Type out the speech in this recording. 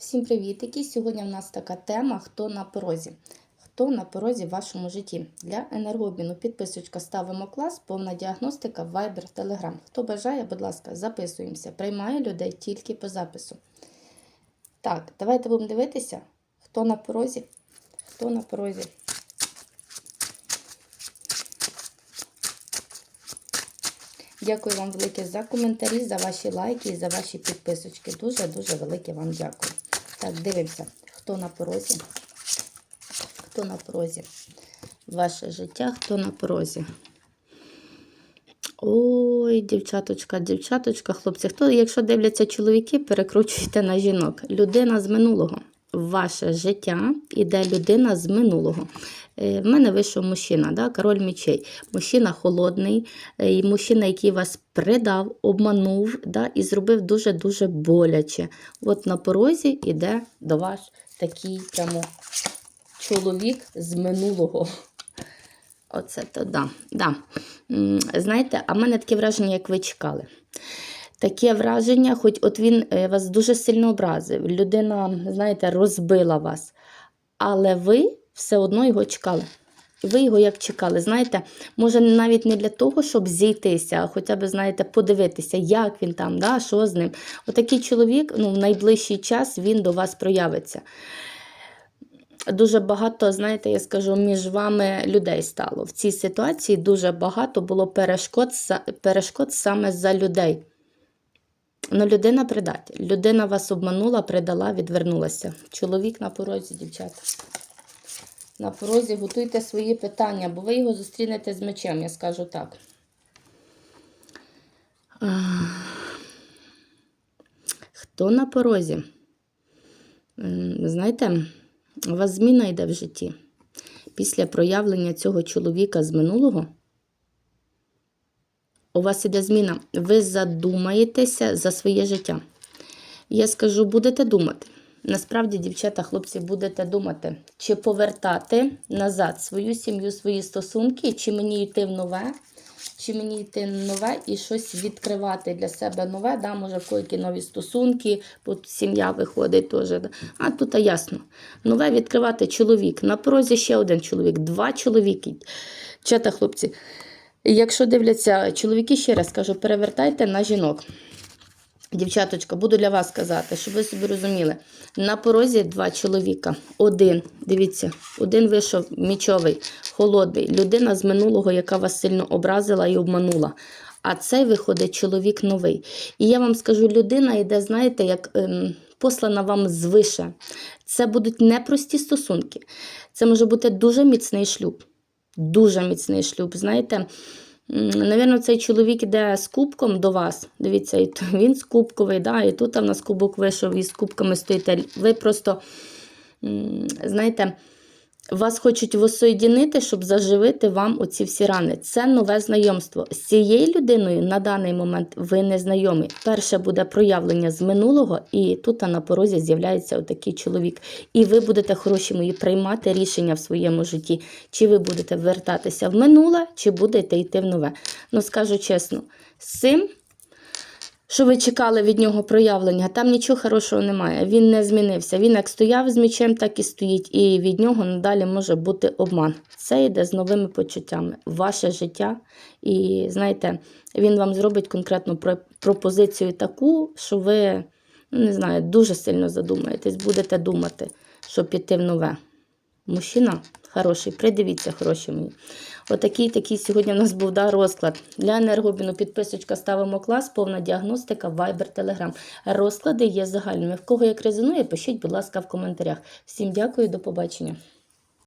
Всім привітики! Сьогодні в нас така тема Хто на порозі? Хто на порозі в вашому житті? Для енергообміну підписочка ставимо клас, повна діагностика, Viber, Telegram. Хто бажає, будь ласка, записуємося. Приймаю людей тільки по запису. Так, давайте будемо дивитися, хто на порозі. Хто на порозі? Дякую вам велике за коментарі, за ваші лайки і за ваші підписочки. Дуже-дуже велике вам дякую. Так, дивимося, хто на порозі. Хто на порозі? Ваше життя, хто на порозі? Ой, дівчаточка, дівчаточка, хлопці. Хто, якщо дивляться чоловіки, перекручуйте на жінок. Людина з минулого. Ваше життя іде людина з минулого. Е, В мене вийшов мужчина, да, король мечей. Мужчина холодний, е, мужчина, який вас предав, обманув да, і зробив дуже-дуже боляче. От на порозі йде до вас такий прямо чоловік з минулого. Оце то да. да. Знаєте, а в мене таке враження, як ви чекали. Таке враження, хоч от він е, вас дуже сильно образив, людина, знаєте, розбила вас, але ви все одно його чекали. І ви його як чекали, знаєте, може навіть не для того, щоб зійтися, а хоча б, знаєте, подивитися, як він там, да, що з ним. Отакий чоловік ну, в найближчий час він до вас проявиться. Дуже багато, знаєте, я скажу, між вами людей стало. В цій ситуації дуже багато було перешкод, перешкод саме за людей. Ну, людина предатель. Людина вас обманула, предала, відвернулася. Чоловік на порозі, дівчата. На порозі готуйте свої питання, бо ви його зустрінете з мечем, я скажу так. Хто на порозі? Знаєте, у вас зміна йде в житті. Після проявлення цього чоловіка з минулого у вас іде зміна. Ви задумаєтеся за своє життя. Я скажу, будете думати. Насправді, дівчата, хлопці, будете думати, чи повертати назад свою сім'ю, свої стосунки, чи мені йти в нове, чи мені йти в нове і щось відкривати для себе нове, да, може, в які нові стосунки, бо сім'я виходить теж. А тут ясно. Нове відкривати чоловік. На порозі ще один чоловік, два чоловіки. Дівчата, хлопці, якщо дивляться чоловіки, ще раз кажу, перевертайте на жінок. Дівчаточка, буду для вас казати, щоб ви собі розуміли. На порозі два чоловіка. Один, дивіться, один вийшов мічовий, холодний. Людина з минулого, яка вас сильно образила і обманула. А цей виходить чоловік новий. І я вам скажу, людина йде, знаєте, як ем, послана вам звише. Це будуть непрості стосунки. Це може бути дуже міцний шлюб. Дуже міцний шлюб. Знаєте, Навірно, цей чоловік іде з кубком до вас. Дивіться, і він з кубковий, да, і тут в нас кубок вийшов, і з кубками стоїте. Ви просто, знаєте, вас хочуть воссоєдінити, щоб заживити вам оці всі рани. Це нове знайомство. З цією людиною на даний момент ви не знайомі. Перше буде проявлення з минулого, і тут на порозі з'являється отакий чоловік. І ви будете, хороші мої, приймати рішення в своєму житті, чи ви будете вертатися в минуле, чи будете йти в нове. Ну, скажу чесно, з цим що ви чекали від нього проявлення, там нічого хорошого немає. Він не змінився. Він як стояв з мечем, так і стоїть. І від нього надалі може бути обман. Це йде з новими почуттями. Ваше життя. І знаєте, він вам зробить конкретну про- пропозицію таку, що ви, ну, не знаю, дуже сильно задумаєтесь, будете думати, щоб піти в нове. Мужчина хороший, придивіться, хороші мої. Отакий такий сьогодні в нас був да, розклад. Для енергобіну підписочка ставимо клас, повна діагностика, вайбер, телеграм. Розклади є загальними. В кого як резонує, пишіть, будь ласка, в коментарях. Всім дякую, до побачення.